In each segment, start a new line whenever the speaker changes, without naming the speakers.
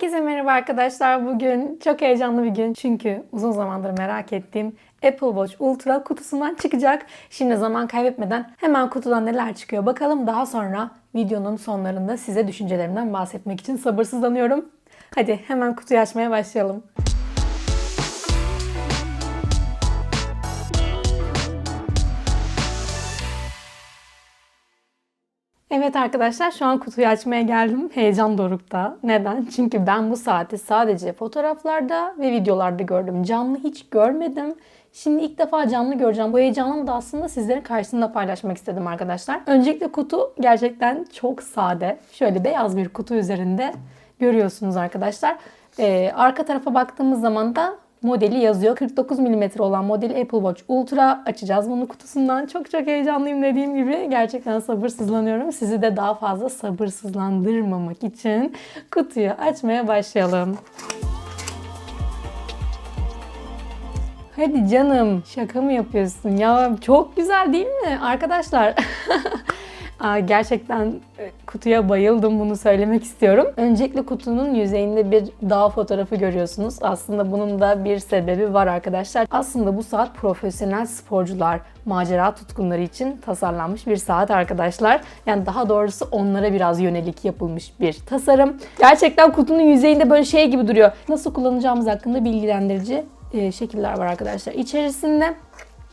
Herkese merhaba arkadaşlar. Bugün çok heyecanlı bir gün. Çünkü uzun zamandır merak ettiğim Apple Watch Ultra kutusundan çıkacak. Şimdi zaman kaybetmeden hemen kutudan neler çıkıyor bakalım. Daha sonra videonun sonlarında size düşüncelerimden bahsetmek için sabırsızlanıyorum. Hadi hemen kutuyu açmaya başlayalım. Evet arkadaşlar şu an kutuyu açmaya geldim. Heyecan dorukta. Neden? Çünkü ben bu saati sadece fotoğraflarda ve videolarda gördüm. Canlı hiç görmedim. Şimdi ilk defa canlı göreceğim. Bu heyecanımı da aslında sizlerin karşısında paylaşmak istedim arkadaşlar. Öncelikle kutu gerçekten çok sade. Şöyle beyaz bir kutu üzerinde görüyorsunuz arkadaşlar. Ee, arka tarafa baktığımız zaman da modeli yazıyor. 49 mm olan modeli Apple Watch Ultra açacağız bunu kutusundan. Çok çok heyecanlıyım dediğim gibi. Gerçekten sabırsızlanıyorum. Sizi de daha fazla sabırsızlandırmamak için kutuyu açmaya başlayalım. Hadi canım şaka mı yapıyorsun ya çok güzel değil mi arkadaşlar? Gerçekten e, kutuya bayıldım bunu söylemek istiyorum. Öncelikle kutunun yüzeyinde bir dağ fotoğrafı görüyorsunuz. Aslında bunun da bir sebebi var arkadaşlar. Aslında bu saat profesyonel sporcular, macera tutkunları için tasarlanmış bir saat arkadaşlar. Yani daha doğrusu onlara biraz yönelik yapılmış bir tasarım. Gerçekten kutunun yüzeyinde böyle şey gibi duruyor. Nasıl kullanacağımız hakkında bilgilendirici e, şekiller var arkadaşlar. İçerisinde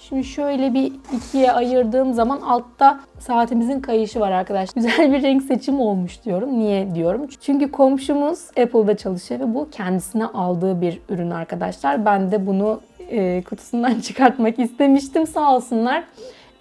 Şimdi şöyle bir ikiye ayırdığım zaman altta saatimizin kayışı var arkadaşlar. Güzel bir renk seçimi olmuş diyorum. Niye diyorum? Çünkü komşumuz Apple'da çalışıyor ve bu kendisine aldığı bir ürün arkadaşlar. Ben de bunu e, kutusundan çıkartmak istemiştim. Sağ olsunlar.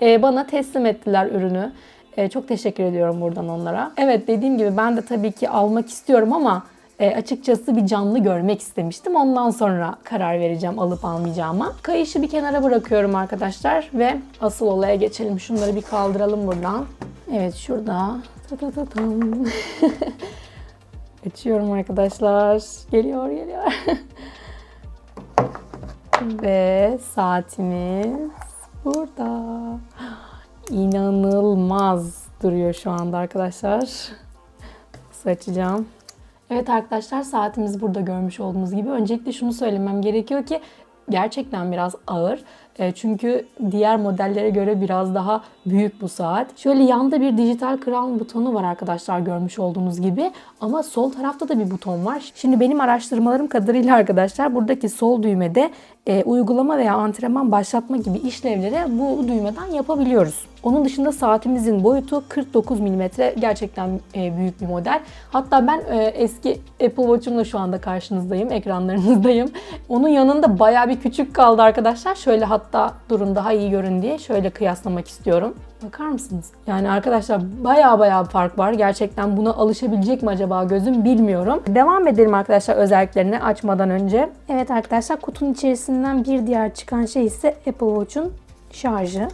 E, bana teslim ettiler ürünü. E, çok teşekkür ediyorum buradan onlara. Evet dediğim gibi ben de tabii ki almak istiyorum ama e, açıkçası bir canlı görmek istemiştim. Ondan sonra karar vereceğim alıp almayacağıma. Kayışı bir kenara bırakıyorum arkadaşlar ve asıl olaya geçelim. Şunları bir kaldıralım buradan. Evet şurada. Ta ta ta tam. Açıyorum arkadaşlar. Geliyor geliyor. ve saatimiz burada. İnanılmaz duruyor şu anda arkadaşlar. Nasıl? Evet arkadaşlar saatimizi burada görmüş olduğunuz gibi. Öncelikle şunu söylemem gerekiyor ki gerçekten biraz ağır. E, Çünkü diğer modellere göre biraz daha büyük bu saat. Şöyle yanda bir dijital crown butonu var arkadaşlar görmüş olduğunuz gibi. Ama sol tarafta da bir buton var. Şimdi benim araştırmalarım kadarıyla arkadaşlar buradaki sol düğmede e, uygulama veya antrenman başlatma gibi işlevleri bu düğmeden yapabiliyoruz. Onun dışında saatimizin boyutu 49 mm. Gerçekten e, büyük bir model. Hatta ben e, eski Apple Watch'umla şu anda karşınızdayım, ekranlarınızdayım. Onun yanında baya bir küçük kaldı arkadaşlar. Şöyle hatta durun daha iyi görün diye şöyle kıyaslamak istiyorum. Bakar mısınız? Yani arkadaşlar baya baya bir fark var. Gerçekten buna alışabilecek mi acaba gözüm bilmiyorum. Devam edelim arkadaşlar özelliklerini açmadan önce. Evet arkadaşlar kutunun içerisinden bir diğer çıkan şey ise Apple Watch'un şarjı.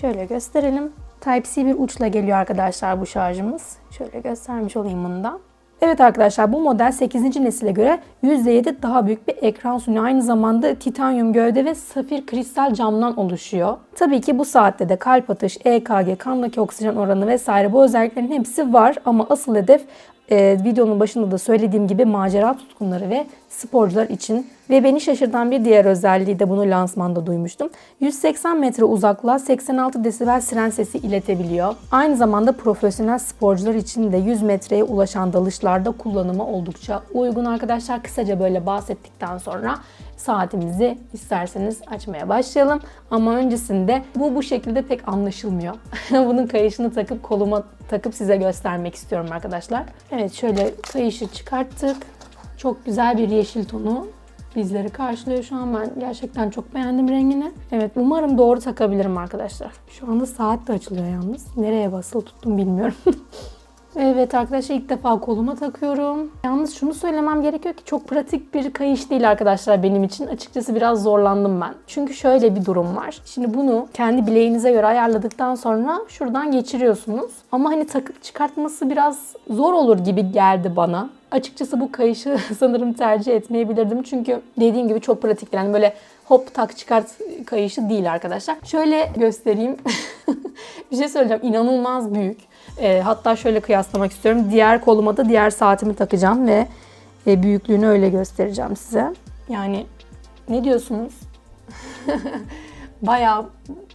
Şöyle gösterelim. Type-C bir uçla geliyor arkadaşlar bu şarjımız. Şöyle göstermiş olayım bunu da. Evet arkadaşlar bu model 8. nesile göre %7 daha büyük bir ekran sunuyor. Aynı zamanda titanyum gövde ve safir kristal camdan oluşuyor. Tabii ki bu saatte de kalp atış, EKG, kandaki oksijen oranı vesaire bu özelliklerin hepsi var ama asıl hedef e, videonun başında da söylediğim gibi macera tutkunları ve sporcular için ve beni şaşırtan bir diğer özelliği de bunu lansmanda duymuştum. 180 metre uzaklığa 86 desibel siren sesi iletebiliyor. Aynı zamanda profesyonel sporcular için de 100 metreye ulaşan dalışlarda kullanımı oldukça uygun arkadaşlar. Kısaca böyle bahsettikten sonra saatimizi isterseniz açmaya başlayalım. Ama öncesinde bu bu şekilde pek anlaşılmıyor. Bunun kayışını takıp koluma takıp size göstermek istiyorum arkadaşlar. Evet şöyle kayışı çıkarttık. Çok güzel bir yeşil tonu bizleri karşılıyor şu an. Ben gerçekten çok beğendim rengini. Evet umarım doğru takabilirim arkadaşlar. Şu anda saat de açılıyor yalnız. Nereye basılı tuttum bilmiyorum. Evet arkadaşlar ilk defa koluma takıyorum. Yalnız şunu söylemem gerekiyor ki çok pratik bir kayış değil arkadaşlar benim için. Açıkçası biraz zorlandım ben. Çünkü şöyle bir durum var. Şimdi bunu kendi bileğinize göre ayarladıktan sonra şuradan geçiriyorsunuz. Ama hani takıp çıkartması biraz zor olur gibi geldi bana. Açıkçası bu kayışı sanırım tercih etmeyebilirdim. Çünkü dediğim gibi çok pratik. Yani böyle hop tak çıkart kayışı değil arkadaşlar. Şöyle göstereyim. bir şey söyleyeceğim. İnanılmaz büyük. E, hatta şöyle kıyaslamak istiyorum. Diğer koluma da diğer saatimi takacağım ve e, büyüklüğünü öyle göstereceğim size. Yani ne diyorsunuz? Baya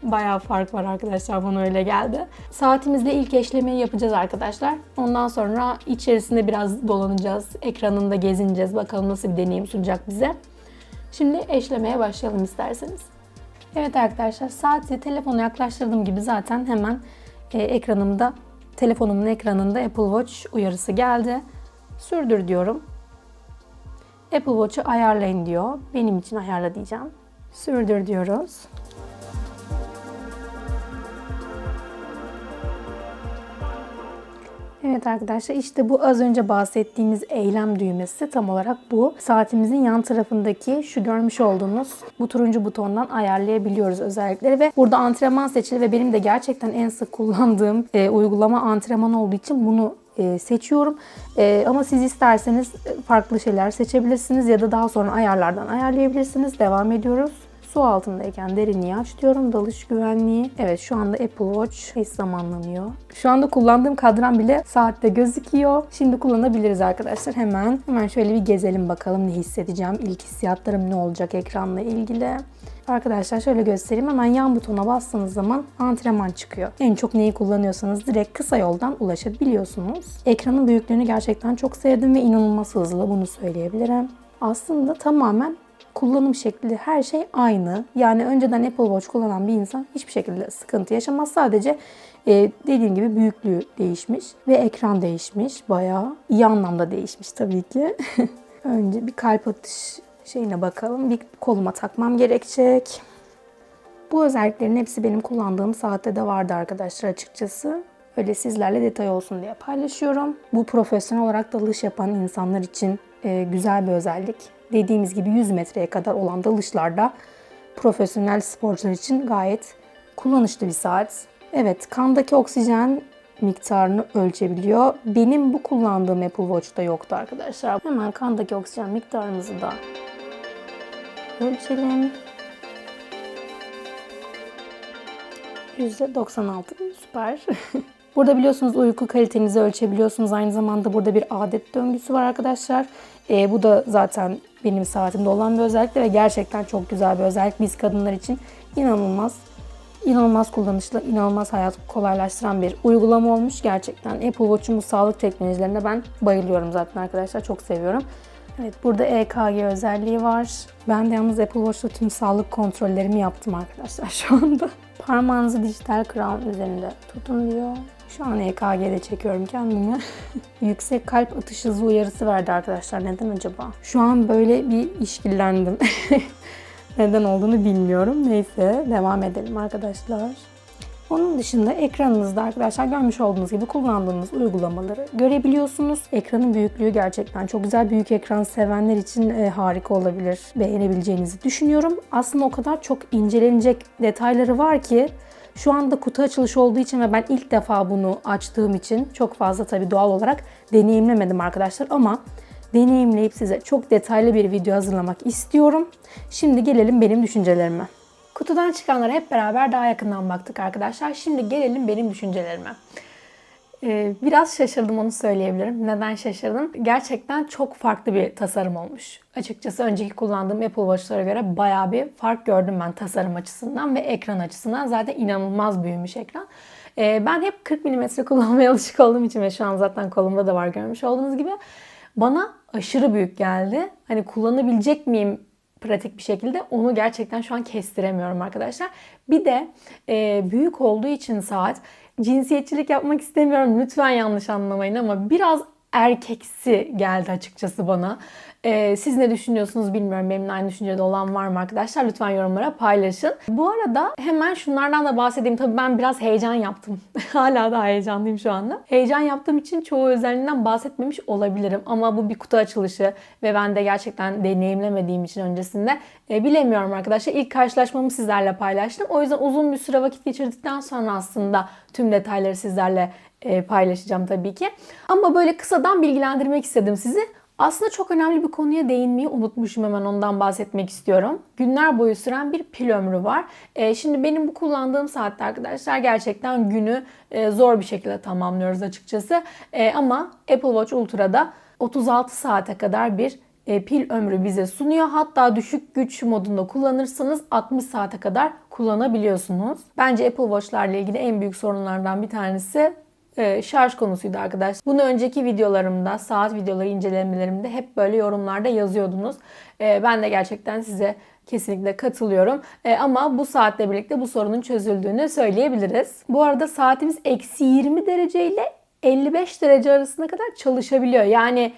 baya fark var arkadaşlar bana öyle geldi. Saatimizle ilk eşlemeyi yapacağız arkadaşlar. Ondan sonra içerisinde biraz dolanacağız. Ekranında gezineceğiz. Bakalım nasıl bir deneyim sunacak bize. Şimdi eşlemeye başlayalım isterseniz. Evet arkadaşlar saati telefona yaklaştırdığım gibi zaten hemen e, ekranımda telefonumun ekranında Apple Watch uyarısı geldi. Sürdür diyorum. Apple Watch'u ayarlayın diyor. Benim için ayarla diyeceğim. Sürdür diyoruz. Evet arkadaşlar işte bu az önce bahsettiğimiz eylem düğmesi tam olarak bu. Saatimizin yan tarafındaki şu görmüş olduğunuz bu turuncu butondan ayarlayabiliyoruz özellikleri ve burada antrenman seçili ve benim de gerçekten en sık kullandığım e, uygulama antrenman olduğu için bunu e, seçiyorum. E, ama siz isterseniz farklı şeyler seçebilirsiniz ya da daha sonra ayarlardan ayarlayabilirsiniz. Devam ediyoruz. Su altındayken derinliği aç diyorum. Dalış güvenliği. Evet şu anda Apple Watch eş zamanlanıyor. Şu anda kullandığım kadran bile saatte gözüküyor. Şimdi kullanabiliriz arkadaşlar. Hemen hemen şöyle bir gezelim bakalım ne hissedeceğim. İlk hissiyatlarım ne olacak ekranla ilgili. Arkadaşlar şöyle göstereyim. Hemen yan butona bastığınız zaman antrenman çıkıyor. En çok neyi kullanıyorsanız direkt kısa yoldan ulaşabiliyorsunuz. Ekranın büyüklüğünü gerçekten çok sevdim ve inanılmaz hızlı bunu söyleyebilirim. Aslında tamamen kullanım şekli her şey aynı. Yani önceden Apple Watch kullanan bir insan hiçbir şekilde sıkıntı yaşamaz. Sadece e, dediğim gibi büyüklüğü değişmiş ve ekran değişmiş. Bayağı iyi anlamda değişmiş tabii ki. Önce bir kalp atış şeyine bakalım. Bir koluma takmam gerekecek. Bu özelliklerin hepsi benim kullandığım saatte de vardı arkadaşlar açıkçası. Öyle sizlerle detay olsun diye paylaşıyorum. Bu profesyonel olarak dalış yapan insanlar için e, güzel bir özellik. Dediğimiz gibi 100 metreye kadar olan dalışlarda profesyonel sporcular için gayet kullanışlı bir saat. Evet, kandaki oksijen miktarını ölçebiliyor. Benim bu kullandığım Apple Watch'ta yoktu arkadaşlar. Hemen kandaki oksijen miktarımızı da ölçelim. %96 süper. Burada biliyorsunuz uyku kalitenizi ölçebiliyorsunuz. Aynı zamanda burada bir adet döngüsü var arkadaşlar. E, bu da zaten benim saatimde olan bir özellik ve gerçekten çok güzel bir özellik. Biz kadınlar için inanılmaz inanılmaz kullanışlı, inanılmaz hayat kolaylaştıran bir uygulama olmuş gerçekten. Apple Watch'un bu sağlık teknolojilerine ben bayılıyorum zaten arkadaşlar. Çok seviyorum. Evet burada EKG özelliği var. Ben de yalnız Apple Watch'ta tüm sağlık kontrollerimi yaptım arkadaşlar şu anda. Parmağınızı dijital crown üzerinde tutun diyor. Şu an EKG'de çekiyorum kendimi. Yüksek kalp atış hızı uyarısı verdi arkadaşlar. Neden acaba? Şu an böyle bir işkillendim. Neden olduğunu bilmiyorum. Neyse devam edelim arkadaşlar. Onun dışında ekranınızda arkadaşlar görmüş olduğunuz gibi kullandığınız uygulamaları görebiliyorsunuz. Ekranın büyüklüğü gerçekten çok güzel. Büyük ekran sevenler için e, harika olabilir. Beğenebileceğinizi düşünüyorum. Aslında o kadar çok incelenecek detayları var ki şu anda kutu açılışı olduğu için ve ben ilk defa bunu açtığım için çok fazla tabii doğal olarak deneyimlemedim arkadaşlar ama deneyimleyip size çok detaylı bir video hazırlamak istiyorum. Şimdi gelelim benim düşüncelerime. Kutudan çıkanlara hep beraber daha yakından baktık arkadaşlar. Şimdi gelelim benim düşüncelerime. Ee, biraz şaşırdım onu söyleyebilirim. Neden şaşırdım? Gerçekten çok farklı bir tasarım olmuş. Açıkçası önceki kullandığım Apple Watch'lara göre bayağı bir fark gördüm ben tasarım açısından ve ekran açısından. Zaten inanılmaz büyümüş ekran. Ee, ben hep 40 mm kullanmaya alışık olduğum için ve şu an zaten kolumda da var görmüş olduğunuz gibi. Bana aşırı büyük geldi. Hani kullanabilecek miyim pratik bir şekilde onu gerçekten şu an kestiremiyorum arkadaşlar. Bir de e, büyük olduğu için saat cinsiyetçilik yapmak istemiyorum. Lütfen yanlış anlamayın ama biraz erkeksi geldi açıkçası bana. Ee, siz ne düşünüyorsunuz bilmiyorum. Benimle aynı düşüncede olan var mı arkadaşlar? Lütfen yorumlara paylaşın. Bu arada hemen şunlardan da bahsedeyim. Tabii ben biraz heyecan yaptım. Hala da heyecanlıyım şu anda. Heyecan yaptığım için çoğu özelliğinden bahsetmemiş olabilirim. Ama bu bir kutu açılışı ve ben de gerçekten deneyimlemediğim için öncesinde e, bilemiyorum arkadaşlar. İlk karşılaşmamı sizlerle paylaştım. O yüzden uzun bir süre vakit geçirdikten sonra aslında tüm detayları sizlerle e, paylaşacağım tabii ki. Ama böyle kısadan bilgilendirmek istedim sizi. Aslında çok önemli bir konuya değinmeyi unutmuşum hemen ondan bahsetmek istiyorum. Günler boyu süren bir pil ömrü var. E, şimdi benim bu kullandığım saatte arkadaşlar gerçekten günü e, zor bir şekilde tamamlıyoruz açıkçası. E, ama Apple Watch Ultra'da 36 saate kadar bir e, pil ömrü bize sunuyor. Hatta düşük güç modunda kullanırsanız 60 saate kadar kullanabiliyorsunuz. Bence Apple Watch'larla ilgili en büyük sorunlardan bir tanesi e, şarj konusuydu arkadaşlar. Bunu önceki videolarımda, saat videoları incelemelerimde hep böyle yorumlarda yazıyordunuz. E, ben de gerçekten size kesinlikle katılıyorum. E, ama bu saatle birlikte bu sorunun çözüldüğünü söyleyebiliriz. Bu arada saatimiz eksi 20 derece ile 55 derece arasına kadar çalışabiliyor. Yani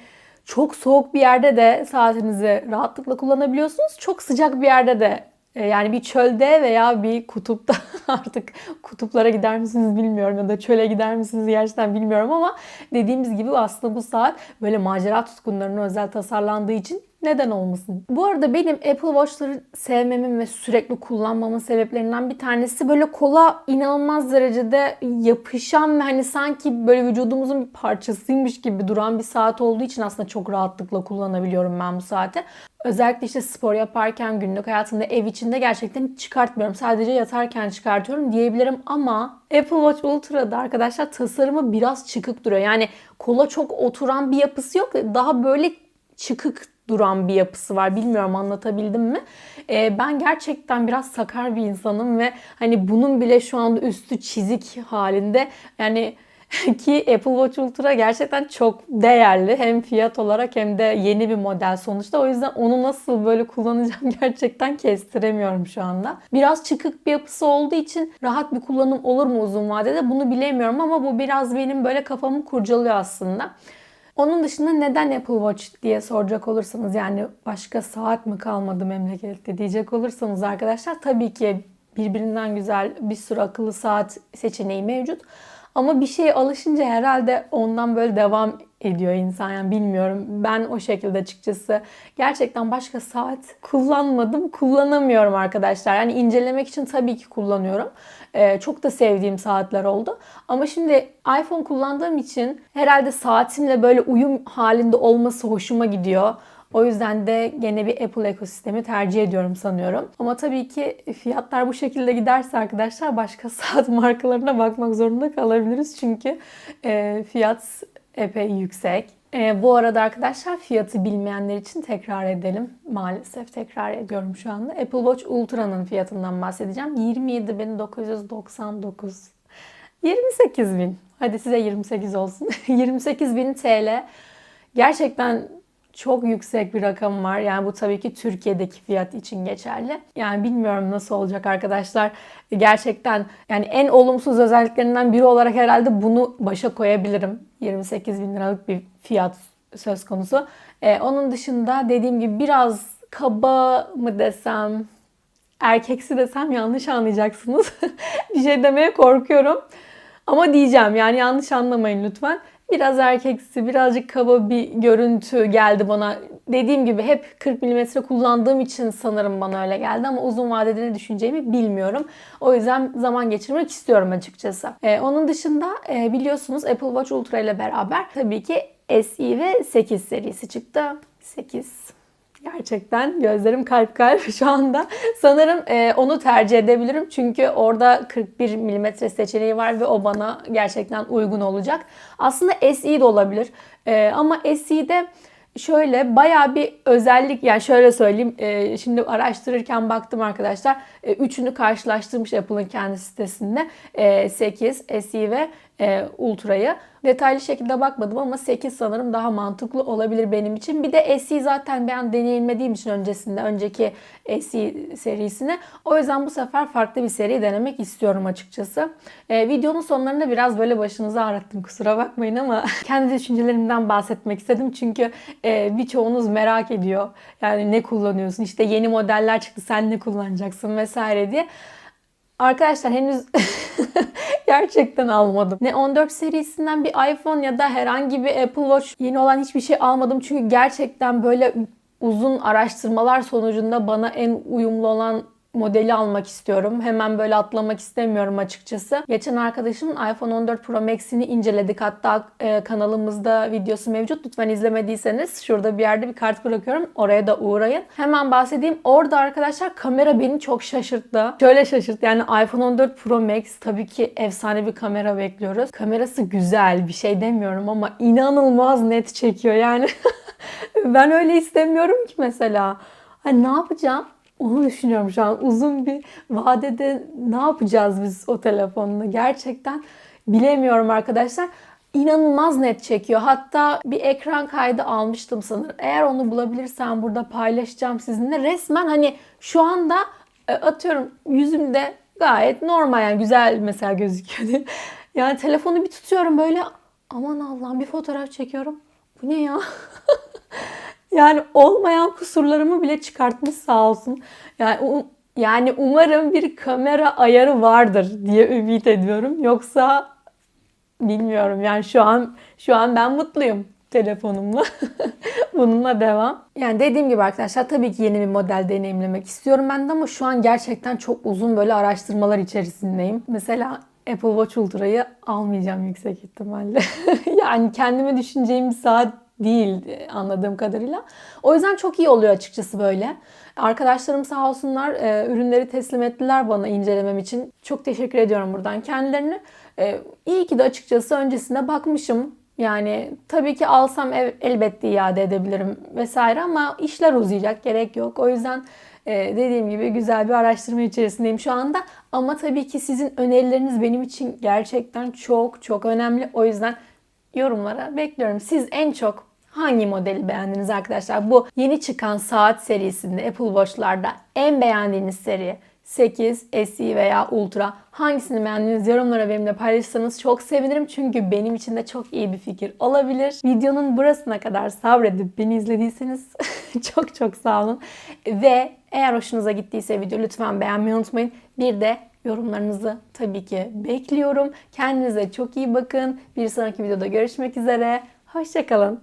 çok soğuk bir yerde de saatinizi rahatlıkla kullanabiliyorsunuz. Çok sıcak bir yerde de yani bir çölde veya bir kutupta artık kutuplara gider misiniz bilmiyorum ya da çöle gider misiniz gerçekten bilmiyorum ama dediğimiz gibi aslında bu saat böyle macera tutkunlarına özel tasarlandığı için neden olmasın? Bu arada benim Apple Watch'ları sevmemin ve sürekli kullanmamın sebeplerinden bir tanesi böyle kola inanılmaz derecede yapışan ve hani sanki böyle vücudumuzun bir parçasıymış gibi duran bir saat olduğu için aslında çok rahatlıkla kullanabiliyorum ben bu saati. Özellikle işte spor yaparken, günlük hayatımda, ev içinde gerçekten çıkartmıyorum. Sadece yatarken çıkartıyorum diyebilirim ama Apple Watch Ultra'da arkadaşlar tasarımı biraz çıkık duruyor. Yani kola çok oturan bir yapısı yok. Daha böyle çıkık duran bir yapısı var. Bilmiyorum anlatabildim mi? Ee, ben gerçekten biraz sakar bir insanım ve hani bunun bile şu anda üstü çizik halinde. Yani ki Apple Watch Ultra gerçekten çok değerli. Hem fiyat olarak hem de yeni bir model sonuçta. O yüzden onu nasıl böyle kullanacağım gerçekten kestiremiyorum şu anda. Biraz çıkık bir yapısı olduğu için rahat bir kullanım olur mu uzun vadede bunu bilemiyorum ama bu biraz benim böyle kafamı kurcalıyor aslında. Onun dışında neden Apple Watch diye soracak olursanız yani başka saat mi kalmadı memlekette diyecek olursanız arkadaşlar tabii ki birbirinden güzel bir sürü akıllı saat seçeneği mevcut. Ama bir şeye alışınca herhalde ondan böyle devam ediyor insan yani bilmiyorum. Ben o şekilde açıkçası gerçekten başka saat kullanmadım, kullanamıyorum arkadaşlar. Yani incelemek için tabii ki kullanıyorum. Ee, çok da sevdiğim saatler oldu. Ama şimdi iPhone kullandığım için herhalde saatimle böyle uyum halinde olması hoşuma gidiyor. O yüzden de gene bir Apple ekosistemi tercih ediyorum sanıyorum. Ama tabii ki fiyatlar bu şekilde giderse arkadaşlar başka saat markalarına bakmak zorunda kalabiliriz. Çünkü e, fiyat epey yüksek. E, bu arada arkadaşlar fiyatı bilmeyenler için tekrar edelim. Maalesef tekrar ediyorum şu anda. Apple Watch Ultra'nın fiyatından bahsedeceğim. 27.999. 28.000. Hadi size 28 olsun. 28.000 TL. Gerçekten çok yüksek bir rakam var. Yani bu tabii ki Türkiye'deki fiyat için geçerli. Yani bilmiyorum nasıl olacak arkadaşlar. Gerçekten yani en olumsuz özelliklerinden biri olarak herhalde bunu başa koyabilirim. 28 bin liralık bir fiyat söz konusu. Ee, onun dışında dediğim gibi biraz kaba mı desem, erkeksi desem yanlış anlayacaksınız. bir şey demeye korkuyorum. Ama diyeceğim yani yanlış anlamayın lütfen biraz erkeksi, birazcık kaba bir görüntü geldi bana. Dediğim gibi hep 40 mm kullandığım için sanırım bana öyle geldi ama uzun vadede ne düşüneceğimi bilmiyorum. O yüzden zaman geçirmek istiyorum açıkçası. Ee, onun dışında e, biliyorsunuz Apple Watch Ultra ile beraber tabii ki SE ve 8 serisi çıktı. 8 Gerçekten gözlerim kalp kalp şu anda. Sanırım e, onu tercih edebilirim. Çünkü orada 41 mm seçeneği var ve o bana gerçekten uygun olacak. Aslında SE de olabilir. E, ama SE'de şöyle baya bir özellik yani şöyle söyleyeyim e, şimdi araştırırken baktım arkadaşlar e, üçünü karşılaştırmış Apple'ın kendi sitesinde e, 8, SE ve e, Ultra'yı. Detaylı şekilde bakmadım ama 8 sanırım daha mantıklı olabilir benim için. Bir de SE zaten ben deneyimlediğim için öncesinde, önceki SE serisini. O yüzden bu sefer farklı bir seri denemek istiyorum açıkçası. E, videonun sonlarında biraz böyle başınızı ağrıttım kusura bakmayın ama kendi düşüncelerimden bahsetmek istedim. Çünkü e, birçoğunuz merak ediyor. Yani ne kullanıyorsun? İşte yeni modeller çıktı sen ne kullanacaksın vesaire diye. Arkadaşlar henüz gerçekten almadım. Ne 14 serisinden bir iPhone ya da herhangi bir Apple Watch yeni olan hiçbir şey almadım. Çünkü gerçekten böyle uzun araştırmalar sonucunda bana en uyumlu olan modeli almak istiyorum. Hemen böyle atlamak istemiyorum açıkçası. Geçen arkadaşımın iPhone 14 Pro Max'ini inceledik. Hatta e, kanalımızda videosu mevcut. Lütfen izlemediyseniz şurada bir yerde bir kart bırakıyorum. Oraya da uğrayın. Hemen bahsedeyim. Orada arkadaşlar kamera beni çok şaşırttı. Şöyle şaşırttı. Yani iPhone 14 Pro Max tabii ki efsane bir kamera bekliyoruz. Kamerası güzel bir şey demiyorum ama inanılmaz net çekiyor. Yani ben öyle istemiyorum ki mesela. Hani ne yapacağım? Onu düşünüyorum şu an. Uzun bir vadede ne yapacağız biz o telefonla? Gerçekten bilemiyorum arkadaşlar. İnanılmaz net çekiyor. Hatta bir ekran kaydı almıştım sanırım. Eğer onu bulabilirsem burada paylaşacağım sizinle. Resmen hani şu anda e, atıyorum yüzümde gayet normal yani güzel mesela gözüküyor. Yani telefonu bir tutuyorum böyle aman Allah'ım bir fotoğraf çekiyorum. Bu ne ya? Yani olmayan kusurlarımı bile çıkartmış sağ olsun. Yani yani umarım bir kamera ayarı vardır diye ümit ediyorum. Yoksa bilmiyorum. Yani şu an şu an ben mutluyum telefonumla. Bununla devam. Yani dediğim gibi arkadaşlar tabii ki yeni bir model deneyimlemek istiyorum ben de ama şu an gerçekten çok uzun böyle araştırmalar içerisindeyim. Mesela Apple Watch Ultra'yı almayacağım yüksek ihtimalle. yani kendime düşüneceğim saat değil e, anladığım kadarıyla. O yüzden çok iyi oluyor açıkçası böyle. Arkadaşlarım sağ olsunlar e, ürünleri teslim ettiler bana incelemem için. Çok teşekkür ediyorum buradan kendilerine. E, iyi ki de açıkçası öncesinde bakmışım. Yani tabii ki alsam ev, elbette iade edebilirim vesaire ama işler uzayacak gerek yok. O yüzden e, dediğim gibi güzel bir araştırma içerisindeyim şu anda. Ama tabii ki sizin önerileriniz benim için gerçekten çok çok önemli. O yüzden yorumlara bekliyorum. Siz en çok hangi modeli beğendiniz arkadaşlar? Bu yeni çıkan saat serisinde Apple Watch'larda en beğendiğiniz seri 8, SE veya Ultra hangisini beğendiniz yorumlara benimle paylaşırsanız çok sevinirim. Çünkü benim için de çok iyi bir fikir olabilir. Videonun burasına kadar sabredip beni izlediyseniz çok çok sağ olun. Ve eğer hoşunuza gittiyse video lütfen beğenmeyi unutmayın. Bir de yorumlarınızı tabii ki bekliyorum. Kendinize çok iyi bakın. Bir sonraki videoda görüşmek üzere. Hoşçakalın.